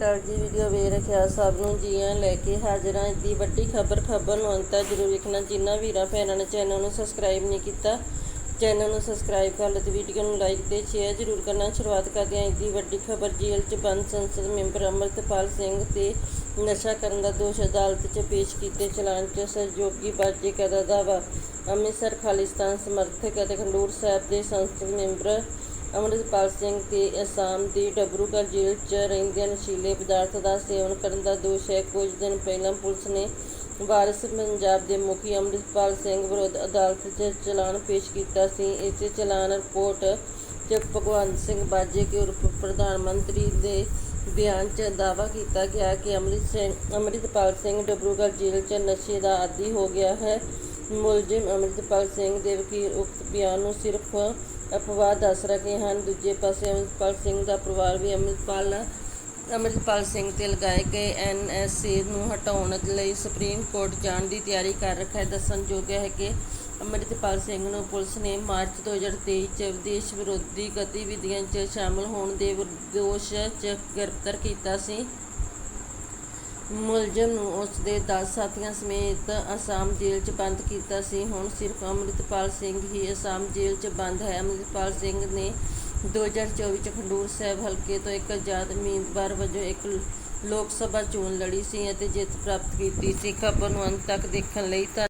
ਅਕਾਲ ਜੀ ਵੀਡੀਓ ਵੇਖ ਰੱਖਿਆ। ਸਭ ਨੂੰ ਜੀਆਂ ਲੈ ਕੇ ਹਾਜ਼ਰ ਹਾਂ। ਦੀ ਵੱਡੀ ਖਬਰ ਖਬਰ ਨੂੰ ਅੰਤ ਤੱਕ ਜ਼ਰੂਰ ਵੇਖਣਾ। ਜਿਨ੍ਹਾਂ ਵੀਰਾਂ ਭੈਣਾਂ ਨੇ ਚੈਨਲ ਨੂੰ ਸਬਸਕ੍ਰਾਈਬ ਨਹੀਂ ਕੀਤਾ। ਚੈਨਲ ਨੂੰ ਸਬਸਕ੍ਰਾਈਬ ਕਰ ਲਓ ਤੇ ਵੀਡੀਓ ਨੂੰ ਲਾਈਕ ਤੇ ਸ਼ੇਅਰ ਜ਼ਰੂਰ ਕਰਨਾ। ਸ਼ੁਰੂਆਤ ਕਰਦੇ ਹਾਂ ਦੀ ਵੱਡੀ ਖਬਰ। ਜੇਲ੍ਹ 'ਚ ਬੰਦ ਸੰਸਦ ਮੈਂਬਰ ਅਮਰਤਪਾਲ ਸਿੰਘ ਤੇ ਨਸ਼ਾ ਕਰਨ ਦਾ ਦੋਸ਼ ਅਦਾਲਤ 'ਚ ਪੇਸ਼ ਕੀਤੇ ਚਲਾਨ 'ਚ ਸਹਿਯੋਗੀ ਬਾਜੀ ਦਾ ਦਾਵਾ ਅੰਮ੍ਰਿਤਸਰ, ਖਾਲਿਸਤਾਨ ਸਮਰਥਕ ਅਤੇ ਖੰਡੂਰ ਸਾਹਿਬ ਦੇ ਸੰਸਦ ਮੈਂਬਰ ਅਮਰਿਤਪਾਲ ਸਿੰਘ ਤੇ ਅਸਾਮ ਦੀ ਡਬਰੂਗੜ੍ਹ ਜੇਲ੍ਹ 'ਚ ਰਹਿੰਦਿਆਂ ਨਸ਼ੀਲੇ ਪਦਾਰਥ ਦਾ ਸੇਵਨ ਕਰਨ ਦਾ ਦੋਸ਼ ਹੈ। ਕੁਝ ਦਿਨ ਪਹਿਲਾਂ ਪੁਲਿਸ ਨੇ ਵਾਰਿਸ ਪੰਜਾਬ ਦੇ ਮੁਖੀ ਅਮਰਿਤਪਾਲ ਸਿੰਘ ਵਿਰੁੱਧ ਅਦਾਲਤ 'ਚ ਚਲਾਨ ਪੇਸ਼ ਕੀਤਾ ਸੀ। ਇਸ ਚਲਾਨ ਰਿਪੋਰਟ 'ਚ ਭਗਵੰਤ ਸਿੰਘ ਬਾਜੇ ਕੇ ਉਰਪ ਪ੍ਰਧਾਨ ਮੰਤਰੀ ਦੇ ਬਿਆਨ 'ਚ ਦਾਅਵਾ ਕੀਤਾ ਗਿਆ ਕਿ ਅੰਮ੍ਰਿਤ ਸਿੰਘ ਅੰਮ੍ਰਿਤਪਾਲ ਸਿੰਘ ਡਬਰੂਗੜ੍ਹ ਜੇਲ੍ਹ 'ਚ ਨਸ਼ੇ ਦਾ ਆਦੀ ਹੋ ਗਿਆ ਹੈ। ਮੁਲਜ਼ਮ ਅੰਮ੍ਰਿਤਪਾਲ ਸਿੰਘ ਦੇ ਵਕੀਲ ਉਕਤ ਬਿਆਨ ਨੂੰ ਸਿਰਫ ਅਫਵਾਹ ਦੱਸ ਰਹੇ ਹਨ। ਦੂਜੇ ਪਾਸੇ ਅੰਮ੍ਰਿਤਪਾਲ ਸਿੰਘ ਦਾ ਪਰਿਵਾਰ ਵੀ ਅੰਮ੍ਰਿਤਪਾਲ ਅੰਮ੍ਰਿਤਪਾਲ ਸਿੰਘ ਤੇ ਲਗਾਏ ਗਏ ਐਨਐਸਏ ਨੂੰ ਹਟਾਉਣ ਲਈ ਸੁਪਰੀਮ ਕੋਰਟ ਜਾਣ ਦੀ ਤਿਆਰੀ ਕਰ ਰੱਖਿਆ ਹੈ। ਦੱਸਣਯੋਗ ਹੈ ਕਿ ਅੰਮ੍ਰਿਤਪਾਲ ਸਿੰਘ ਨੂੰ ਪੁਲਿਸ ਨੇ ਮਾਰਚ 2023 ਚ ਵਿਦੇਸ਼ ਵਿਰੋਧੀ ਗਤੀਵਿਧੀਆਂ 'ਚ ਸ਼ਾਮਲ ਹੋਣ ਦੇ ਦੋਸ਼ 'ਚ ਗ੍ਰਿਫਤਾਰ ਕੀਤਾ ਸੀ। ਮੁਲਜ਼ਮ ਨੂੰ ਉਸ ਦੇ 10 ਸਾਥੀਆਂ ਸਮੇਤ ਅਸਾਮ ਜੇਲ੍ਹ 'ਚ ਬੰਦ ਕੀਤਾ ਸੀ। ਹੁਣ ਸਿਰਫ ਅੰਮ੍ਰਿਤਪਾਲ ਸਿੰਘ ਹੀ ਅਸਾਮ ਜੇਲ੍ਹ 'ਚ ਬੰਦ ਹੈ। ਅੰਮ੍ਰਿਤਪਾਲ ਸਿੰਘ ਨੇ 2024 ਚ ਖਡੂਰ ਸਾਹਿਬ ਹਲਕੇ ਤੋਂ ਇੱਕ ਆਜ਼ਾਦ ਉਮੀਦਵਾਰ ਵਜੋਂ ਇੱਕ ਲੋਕ ਸਭਾ ਚੋਣ ਲੜੀ ਸੀ ਅਤੇ ਜਿੱਤ ਪ੍ਰਾਪਤ ਕੀਤੀ ਸੀ। ਖਬਰ ਨੂੰ ਅੰਤ ਤੱਕ ਦੇਖਣ ਲਈ ਧੰਨ-